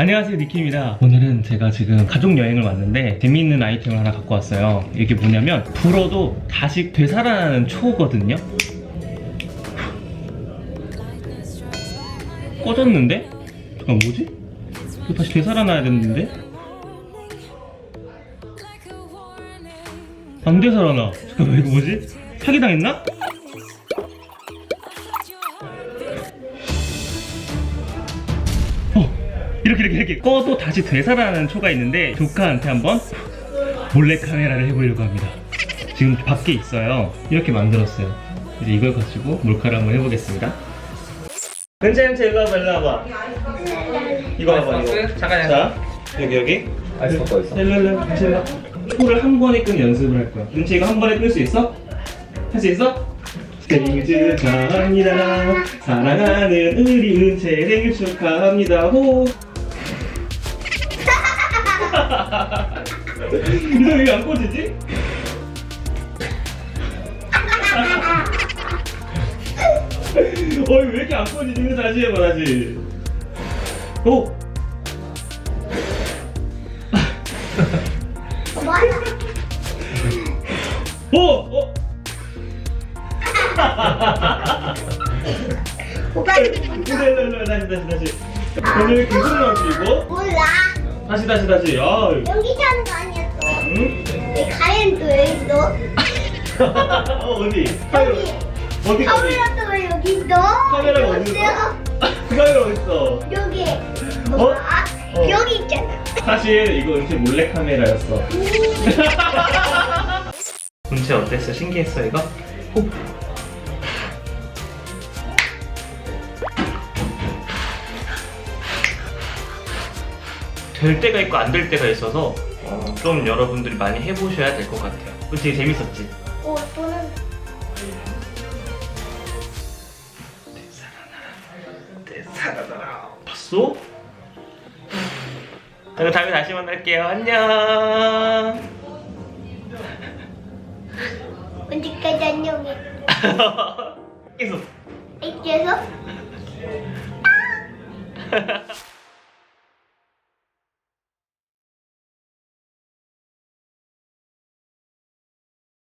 안녕하세요 니키입니다 오늘은 제가 지금 가족 여행을 왔는데 재미있는 아이템을 하나 갖고 왔어요 이게 뭐냐면 불어도 다시 되살아나는 초거든요 꺼졌는데? 잠깐 뭐지? 이거 다시 되살아나야 됐는데? 안 되살아나 잠깐만 이거 뭐지? 사기당했나? 이렇게 이렇게 이렇게 꺼도 다시 되살아나는 초가 있는데 조카한테 한번 몰래 카메라를 해보려고 합니다. 지금 밖에 있어요. 이렇게 만들었어요. 이제 이걸 가지고 몰카를 한번 해보겠습니다. 은채 은채 일로 와봐 일로 와봐. 이거 봐봐 이거. 잠깐 자 여기 여기. 아이스 먹고 있어. 일로 일로 은채 일로. 초를 한 번에 끄는 연습을 할 거야. 은채 이거 한 번에 끌 수 있어? 할 수 있어? 생일 축하합니다. 사랑하는 우리 은채 생일 축하합니다. 호. 이거 왜안 꽂히지? 어이 왜 이렇게 안 꽂히지? 이거 다시 해봐 다시. 오. 오. 오. 오빠 근데 일로 다시 다시 다시. 오늘 계속 나오지 이거? 몰라 다시 다시 다시. 아. 여기 사는 거 아니었어 응? 내 가연도 왜 있어? 어, 어디? 카메라 여기 어디? 카메라도 왜 여기 있어? 카메라가 어디 있어? 카메라 어디 있어? 여기 어? 아, 어. 여기 있잖아 사실 이거 은채 몰래 카메라였어. 은채 어땠어? 신기했어 이거? 호. 될 때가 있고 안 될 때가 있어서 어, 좀 여러분들이 많이 해보셔야 될 것 같아요. 그치 재밌었지? 어 또는. 봤어? 그럼 다음에 다시 만날게요. 안녕. 언제까지 안녕해 계속. 이제서